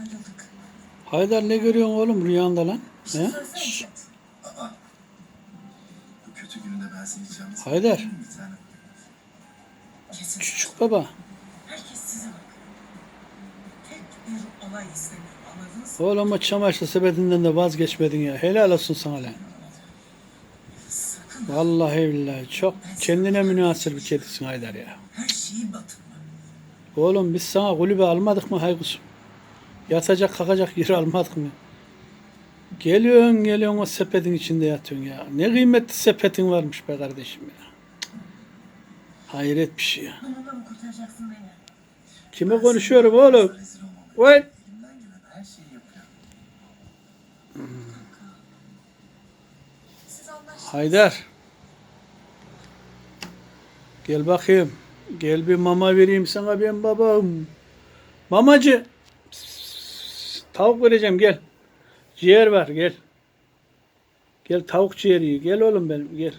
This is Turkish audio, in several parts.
ayrıldık. Haydar ne görüyorsun oğlum rüyanda lan? Bir şey He? söylesene Şşt. Aa, bu kötü gününde ben seni yalnız Haydar. Küçük baba. Herkes size bakıyor. Tek bir olay istemiyorum anladınız mı? Oğlum o çamaşır sepetinden de vazgeçmedin ya. Helal olsun sana lan. Sakın Vallahi billahi çok kendine münasır bir kedisin Haydar ya. her şeyi batırma. Oğlum biz sana kulübe almadık mı Haykusum? Yatacak kalkacak yer almadık mı? Geliyorsun geliyorsun o sepetin içinde yatıyorsun ya. Ne kıymetli sepetin varmış be kardeşim ya. Hayret bir şey ya. Kime konuşuyorum oğlum? Vay. Haydar. Gel bakayım. Gel bir mama vereyim sana ben babam. Mamacı. Tavuk vereceğim gel. Ciğer var gel. Gel tavuk ciğeri. Gel oğlum benim gel.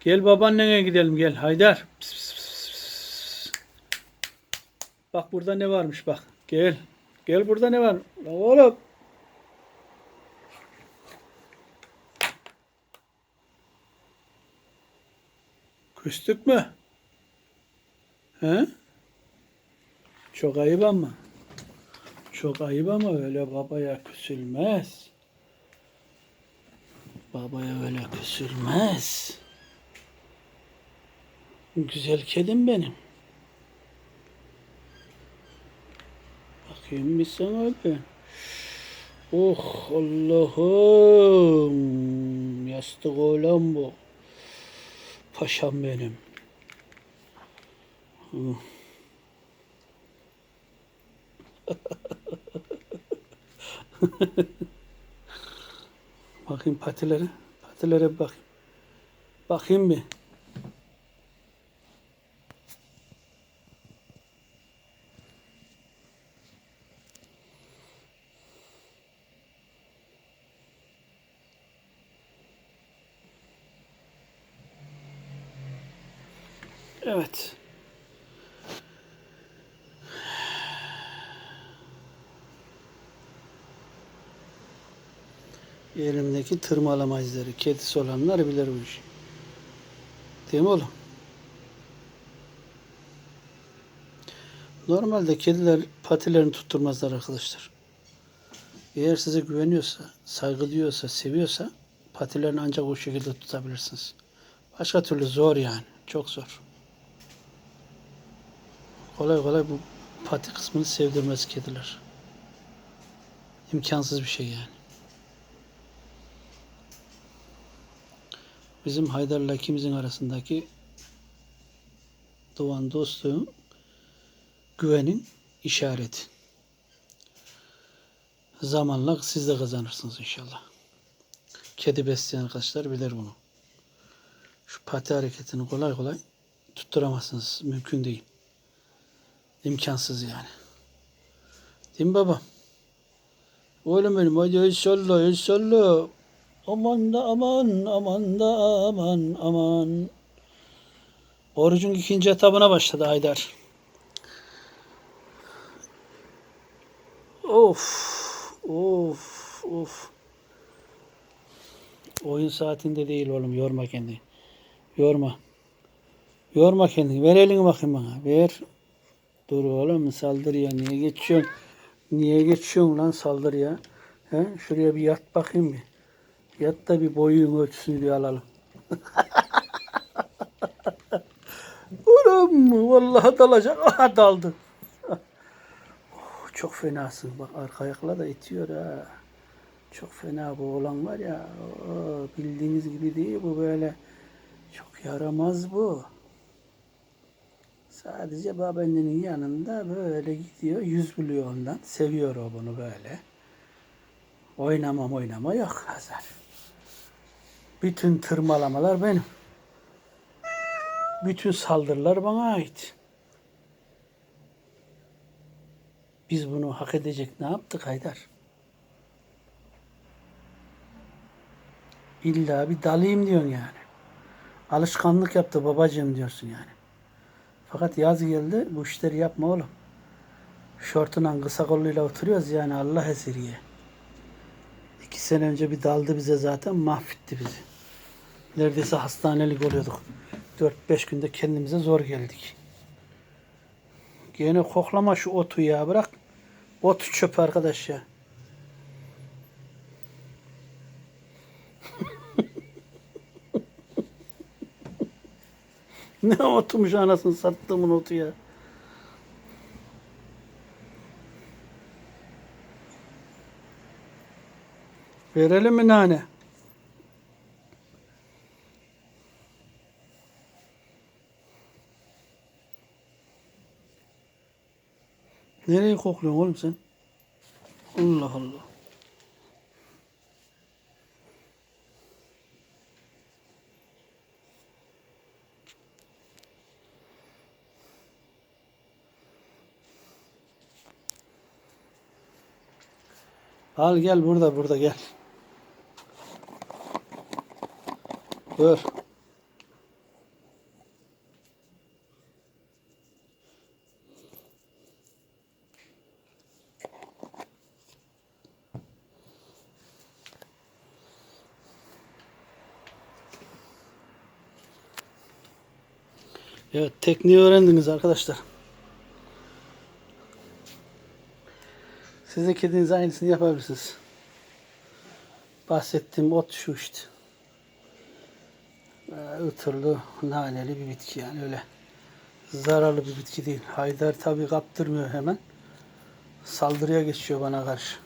Gel babaannene gidelim gel Haydar. Pıs, pıs, pıs. Bak burada ne varmış bak. Gel. Gel burada ne var? Lan Oğlum. Küstük mü? He? Çok ayıp ama. Çok ayıp ama öyle babaya küsülmez. Babaya öyle küsülmez. Güzel kedim benim. Bakayım bir sana bir. Oh Allah'ım. Yastık olan bu. Paşam benim. Hı. bakayım patilere. Patilere bakayım. Bakayım bir. Evet. Elimdeki tırmalama izleri. Kedisi olanlar bilir bu işi. Değil mi oğlum? Normalde kediler patilerini tutturmazlar arkadaşlar. Eğer size güveniyorsa, saygı seviyorsa patilerini ancak o şekilde tutabilirsiniz. Başka türlü zor yani. Çok zor. Kolay kolay bu pati kısmını sevdirmez kediler. İmkansız bir şey yani. Bizim Haydar'la ikimizin arasındaki doğan dostluğun güvenin işareti. Zamanla siz de kazanırsınız inşallah. Kedi besleyen arkadaşlar bilir bunu. Şu pati hareketini kolay kolay tutturamazsınız. Mümkün değil. İmkansız yani. Değil mi baba? Oğlum benim hadi el salla. Aman da aman aman da aman aman. Orucun ikinci etabına başladı Haydar. Of of of. Oyun saatinde değil oğlum yorma kendini. Yorma. Yorma kendini. Ver elini bakayım bana. Ver. Dur oğlum saldırıya niye geçiyorsun? Niye geçiyorsun lan saldırıya? He? Şuraya bir yat bakayım bir. Yat da bir boyun ölçüsünü bir alalım. Oğlum vallahi dalacak. Aha daldı. Oh, çok fenasın. Bak arka ayakla da itiyor ha. Çok fena bu olan var ya. oo, bildiğiniz gibi değil bu böyle. Çok yaramaz bu. Sadece babaannenin yanında böyle gidiyor. Yüz buluyor ondan. Seviyor o bunu böyle. Oynamam oynama yok Hazar. Bütün tırmalamalar benim. Bütün saldırılar bana ait. Biz bunu hak edecek ne yaptık Haydar? İlla bir dalayım diyorsun yani. Alışkanlık yaptı babacığım diyorsun yani. Fakat yaz geldi bu işleri yapma oğlum. şortuna kısa kolluyla oturuyoruz yani Allah esiriye. İki sene önce bir daldı bize zaten mahvetti bizi. Neredeyse hastanelik oluyorduk. 4-5 günde kendimize zor geldik. Gene koklama şu otu ya bırak. Ot çöp arkadaş ya. ne otumuş anasını sattığımın otu ya. Verelim mi nane? Nereye kokluyorsun oğlum sen? Allah Allah. Al gel burada burada gel. Dur. Evet tekniği öğrendiniz arkadaşlar. Siz kediniz aynısını yapabilirsiniz. Bahsettiğim ot şu işte. Ee, Itırlı, naneli bir bitki yani öyle. Zararlı bir bitki değil. Haydar tabi kaptırmıyor hemen. Saldırıya geçiyor bana karşı.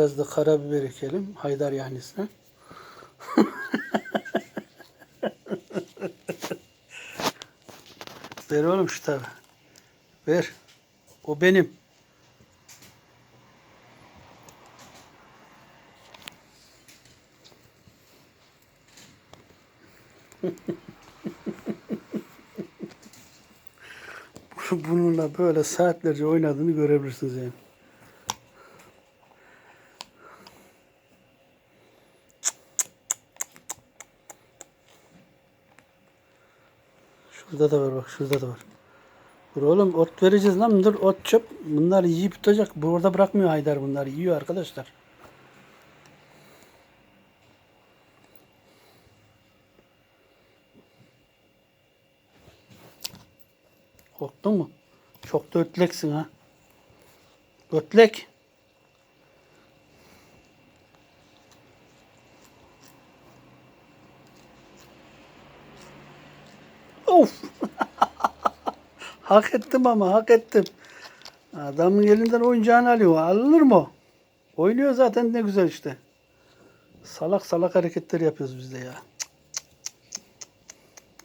Biraz da karabiber ekelim. Haydar yahnısına. Ver oğlum şu tabi. Ver. O benim. Bununla böyle saatlerce oynadığını görebilirsiniz yani. Şurada da var bak şurada da var. Dur oğlum ot vereceğiz lan dur ot çöp. Bunlar yiyip tutacak. Burada bırakmıyor Haydar bunlar. Yiyor arkadaşlar. Korktun mu? Çok da ötleksin ha. Ötlek. Of. hak ettim ama hak ettim. Adamın elinden oyuncağını alıyor. Alınır mı? Oynuyor zaten ne güzel işte. Salak salak hareketler yapıyoruz biz de ya.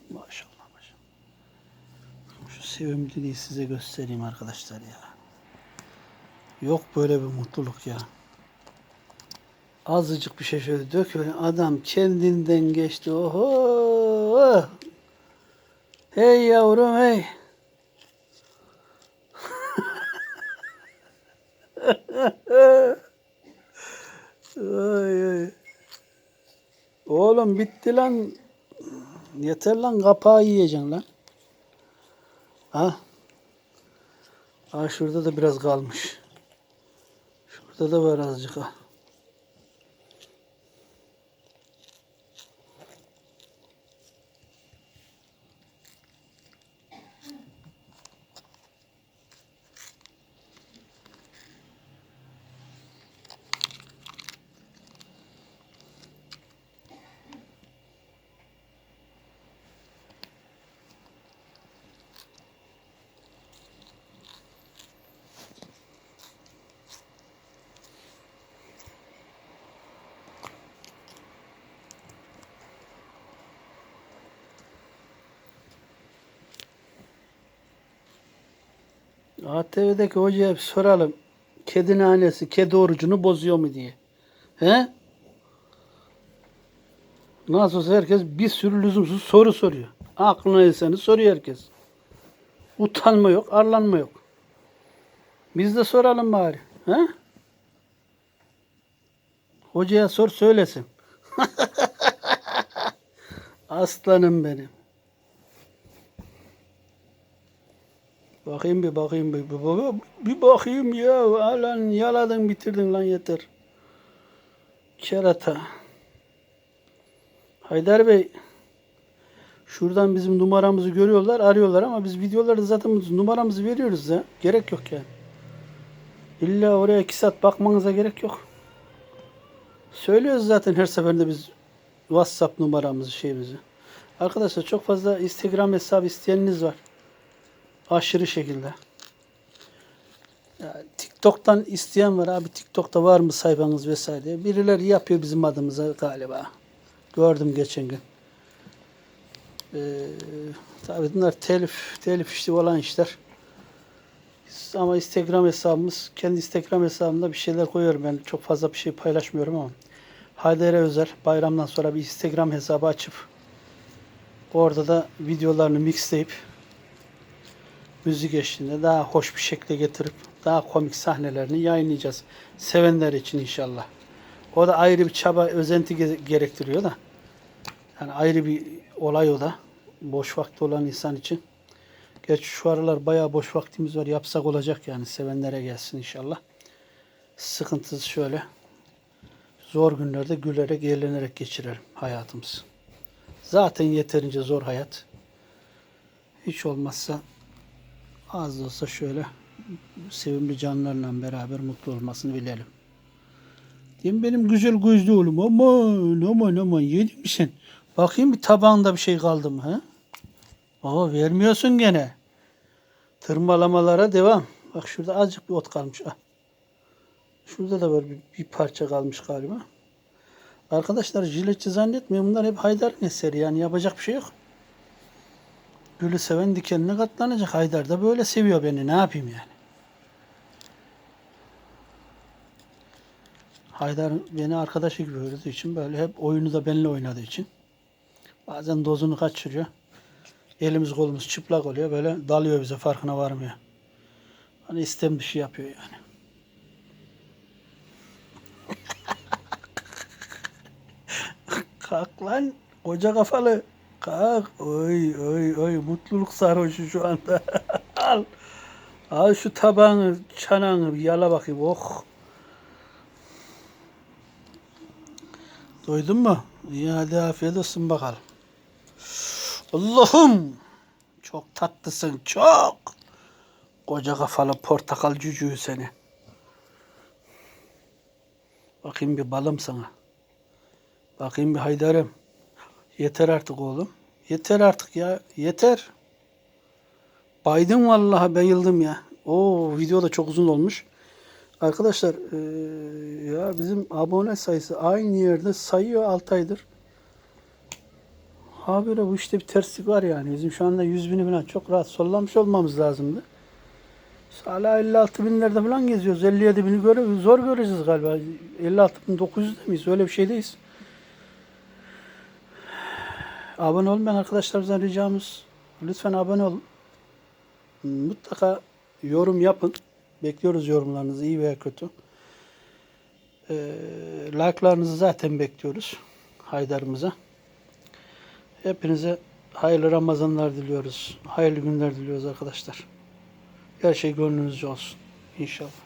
Maşallah maşallah. Şu sevimliliği size göstereyim arkadaşlar ya. Yok böyle bir mutluluk ya. Azıcık bir şey şöyle döküyor. Adam kendinden geçti. Oho! Hey yavrum hey. ay, ay. Oğlum bitti lan. Yeter lan kapağı yiyeceksin lan. Ha? Ha şurada da biraz kalmış. Şurada da var azıcık ha. ATV'deki hocaya bir soralım. Kedi nanesi kedi orucunu bozuyor mu diye. He? Nasıl olsa herkes bir sürü lüzumsuz soru soruyor. Aklına eseni soruyor herkes. Utanma yok, arlanma yok. Biz de soralım bari. He? Hocaya sor söylesin. Aslanım benim. Bakayım bir bakayım bir, bir, bir, bakayım ya. Lan yaladın bitirdin lan yeter. Kerata. Haydar Bey. Şuradan bizim numaramızı görüyorlar, arıyorlar ama biz videolarda zaten numaramızı veriyoruz ya. Gerek yok yani. İlla oraya iki saat bakmanıza gerek yok. Söylüyoruz zaten her seferinde biz WhatsApp numaramızı şeyimizi. Arkadaşlar çok fazla Instagram hesabı isteyeniniz var. Aşırı şekilde. Ya, TikTok'tan isteyen var abi. TikTok'ta var mı sayfanız vesaire. Birileri yapıyor bizim adımıza galiba. Gördüm geçen gün. Ee, tabii bunlar telif, telif işte olan işler. Ama Instagram hesabımız, kendi Instagram hesabımda bir şeyler koyuyorum. Ben çok fazla bir şey paylaşmıyorum ama. Haydar'e özel bayramdan sonra bir Instagram hesabı açıp orada da videolarını mixleyip müzik eşliğinde daha hoş bir şekilde getirip daha komik sahnelerini yayınlayacağız. Sevenler için inşallah. O da ayrı bir çaba, özenti ge- gerektiriyor da. Yani ayrı bir olay o da. Boş vakti olan insan için. Gerçi şu aralar bayağı boş vaktimiz var. Yapsak olacak yani. Sevenlere gelsin inşallah. Sıkıntısı şöyle. Zor günlerde gülerek, eğlenerek geçirelim hayatımızı. Zaten yeterince zor hayat. Hiç olmazsa az da olsa şöyle sevimli canlarla beraber mutlu olmasını bilelim. Değil mi benim güzel gözlü oğlum? Aman aman aman yedin mi sen? Bakayım bir tabağında bir şey kaldı mı? He? Aa vermiyorsun gene. Tırmalamalara devam. Bak şurada azıcık bir ot kalmış. Ah. Şurada da var bir, bir parça kalmış galiba. Arkadaşlar jiletçi zannetmeyin. Bunlar hep Haydar'ın eseri. Yani yapacak bir şey yok. Gülü seven dikenine katlanacak. Haydar da böyle seviyor beni. Ne yapayım yani? Haydar beni arkadaşı gibi gördüğü için böyle hep oyunu da benimle oynadığı için bazen dozunu kaçırıyor. Elimiz kolumuz çıplak oluyor. Böyle dalıyor bize farkına varmıyor. Hani istem dışı yapıyor yani. Kalk lan koca kafalı. Kalk. Oy oy oy mutluluk sarhoşu şu anda. Al. Al şu tabağını, çanağını yala bakayım. Oh. Doydun mu? İyi hadi afiyet olsun bakalım. Allah'ım. Çok tatlısın çok. Koca kafalı portakal cücüğü seni. Bakayım bir balım sana. Bakayım bir Haydar'ım. Yeter artık oğlum. Yeter artık ya. Yeter. Baydım vallahi bayıldım ya. O video da çok uzun olmuş. Arkadaşlar eee, ya bizim abone sayısı aynı yerde sayıyor 6 aydır. Habire bu işte bir terslik var yani. Bizim şu anda 100 bini falan çok rahat sollamış olmamız lazımdı. Hala 56 binlerde falan geziyoruz. 57 bini göre, zor göreceğiz galiba. 56 bin 900'de miyiz? Öyle bir şeydeyiz. Abone olmayan arkadaşlarımızdan ricamız lütfen abone olun. Mutlaka yorum yapın. Bekliyoruz yorumlarınızı iyi veya kötü. Ee, like'larınızı zaten bekliyoruz Haydar'ımıza. Hepinize hayırlı Ramazanlar diliyoruz. Hayırlı günler diliyoruz arkadaşlar. Her şey gönlünüzce olsun. İnşallah.